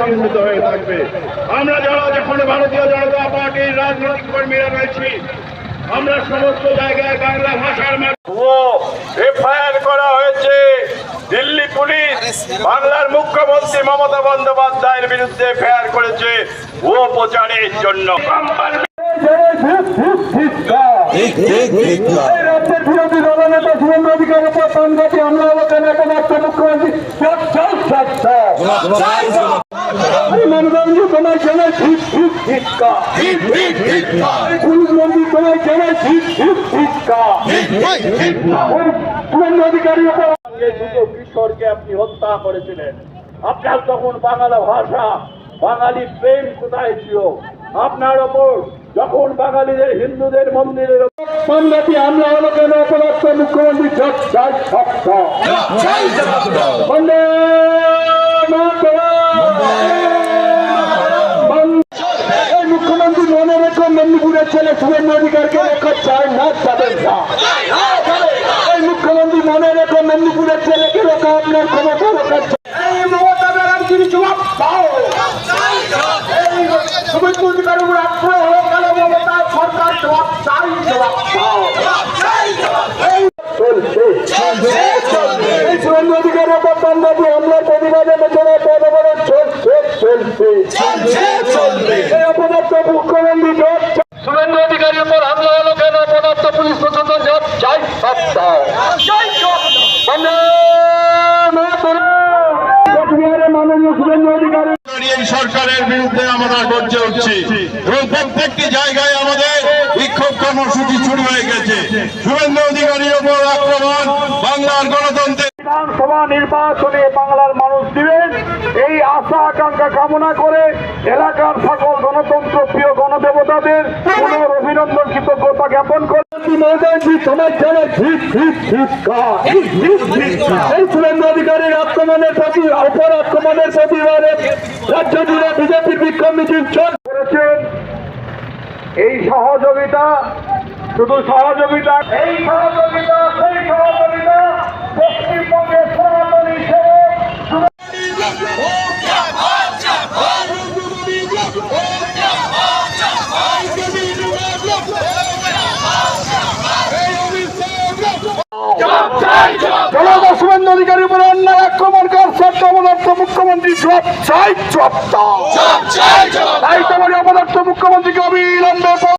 চিহ্নিত হয়ে থাকবে। আমরা যারা যখন ভারতীয় জনতা পার্টির রাজনৈতিক কর্মীরা রয়েছি আমরা সমস্ত জায়গায় বাংলা ভাষার এফআইআর করা হয়েছে। দিল্লি পুলিশ বাংলার মুখ্যমন্ত্রী মমতা বন্দ্যোপাধ্যায়ের বিরুদ্ধে এফআইআর করেছে। ও প্রচারের জন্য। রাজ্যের বিরোধী দলনেতা অধিকার একমাত্র মুখ্যমন্ত্রী জগন্নাথ। মনোরঞ্জন তোমার জানায় ঠিক ঠিক ঠিকা ঠিক ঠিক ঠিক। পুলিশ মন্ত্রী তোমার জানায় ঠিক ঠিক ঠিকা ঠিক ঠিক ঠিক না। ওই শুভেন্দু অধিকারী উপর সঙ্গে দুটো কিশোরকে আপনি হত্যা করেছিলেন আপনার তখন বাংলা ভাষা বাঙালি প্রেম কোথায় ছিল আপনার ওপর যখন বাঙালিদের হিন্দুদের মন্দিরের সংঘাতী হামলা হলো কেন অপরাধ মুখ্যমন্ত্রী জয়। ছেলে শুভেন্দু অধিকারকে রেখো চায় না যাবেন না এই মুখ্যমন্ত্রী মনে রেখো মেদিনীপুরের ছেলেকে রেখো আপনার ক্ষমতা রেখার এই মমতা ব্যানার্জির জবাব দাও এই শুভেন্দু অধিকারের উপর আক্রমণ হলো কেন মমতা সরকার জবাব চাই জবাব দাও এই চলছে চলবে, চলবে। এই শুভেন্দু অধিকারের উপর বাংলাদেশ হামলার প্রতিবাদে পেছনে পদবরণ চলছে চলছে চলছে, চলবে। এই অপদার্থ মুখ্যমন্ত্রী। শুভেন্দু অধিকারীর উপর হামলা হলো কেন? অপদার্থ পুলিশ প্রশাসন চাই এই সরকারের বিরুদ্ধে আমরা গর্জে উঠছি। এবং প্রত্যেকটি জায়গায় আমাদের বিক্ষোভ কর্মসূচি শুরু হয়ে গেছে। শুভেন্দু অধিকারীর ওপর আক্রমণ বাংলার গণতন্ত্রের বিধানসভা নির্বাচনে বাংলার মানুষ দিবেন। আশা আকাঙ্ক্ষা কামনা করে এলাকার সকল গণতন্ত্র প্রিয় গণদেবতাদের পুনর অভিনন্দন কৃতজ্ঞতা জ্ঞাপন করে। অধিকারীর আক্রমণের প্রতি অপর আক্রমণের প্রতিবাদে রাজ্য জুড়ে বিজেপি বিক্ষোভ মিছিল করেছেন। এই সহযোগিতা শুধু সহযোগিতা এই সহযোগিতা সেই সহযোগিতা পশ্চিমবঙ্গের শুভেন্দু অধিকারীর উপরে অন্যায় আক্রমণ কর অপদার্থ মুখ্যমন্ত্রী জব চাই জব দাও। তাই তোমার অবদত্ত মুখ্যমন্ত্রীকে অবিলম্বে